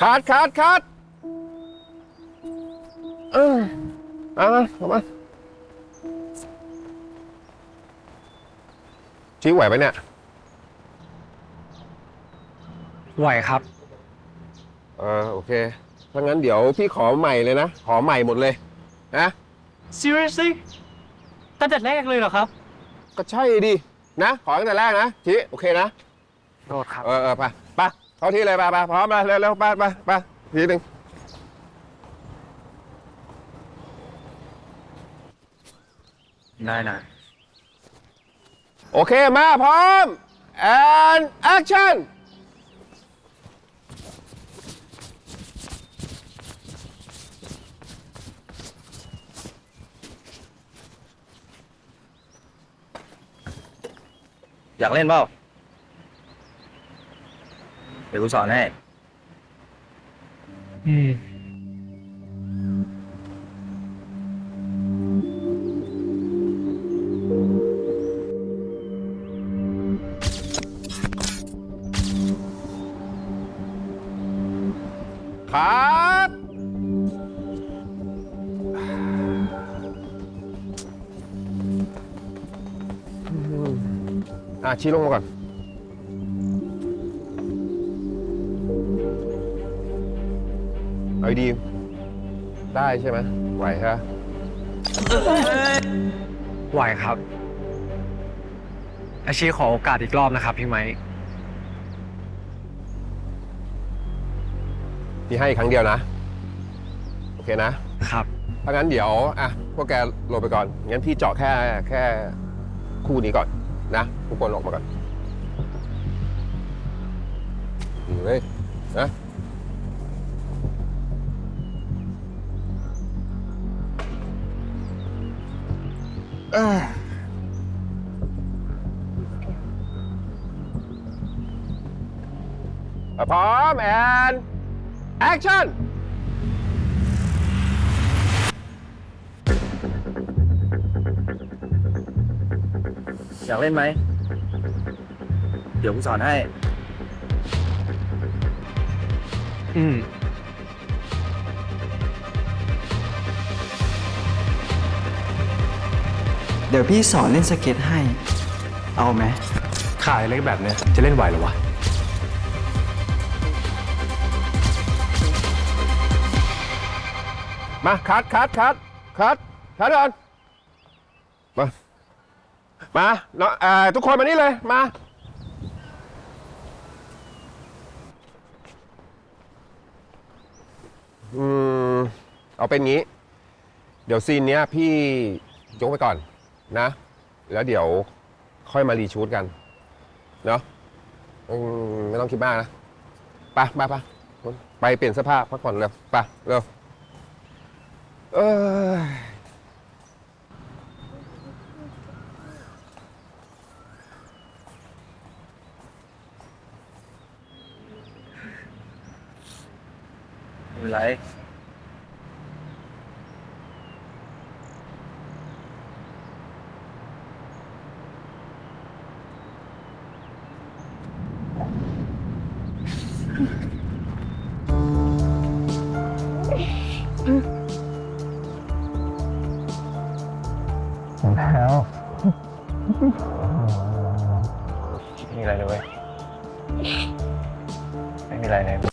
คัดคัดคัดเออเอามาเอามาชี้ไหวไหมเนี่ย ไหวครับ เออโอเคถ้างั้นเดี๋ยวพี่ขอใหม่เลยนะ ขอใหม่หมดเลยนะ seriously ตั้งแต่แรกเลยเหรอครับ ก็ใช่ดิ นะ ขอตั้งแต่แรกนะชี้โอเคนะ โทษครับ เออเออไปไป เข้าที่เลยไปไปพร้อมมาเร็วเร็วไปไปไปทีหนึ่งได้นะโอเคมาพร้อม and action อยากเล่นเปล่า เดี๋ยวกูสอนให้ อืมครับอะชี้ลงมาก่อน เอาดีๆได้ใช่ไหมไหวฮะไหวครับ อาชีขอโอกาสอีกรอบนะครับพี่ไม้พี่ให้ครั้งเดียวนะ โอเคนะ ครับ ถ้างั้นเดี๋ยว อะ พวกแกลงไปก่อน งั้นพี่เจาะแค่แค่คู่นี้ก่อนนะ ทุกคนออกมาก่อนอยู่เลยนะ พร้อม and action อยากเล่นไหม เดี๋ยวกูสอนให้ อืม เดี๋ยวพี่สอนเล่นสเก็ตให้ เอาไหมขายเล็กแบบเนี้ยจะเล่นไหวเหรอวะ มาคัดคัดคัดคัดคัดก่อนมา มาเนาะอ่าทุกคนมานี่เลย มา อืม เอาเป็นงี้ เดี๋ยวซีนเนี้ยพี่ยกไปก่อน นะ แล้วเดี๋ยวค่อยมารีชูดกัน เนาะอืมไม่ต้องคิดมากนะไปไปไปไปเปลี่ยนเสื้อผ้าพักผ่อนเร็วไปเร็วเอ้ยไม่เป็นไร หมดแล้ว ไม่มีอะไรเลยไม่มีอะไรเลย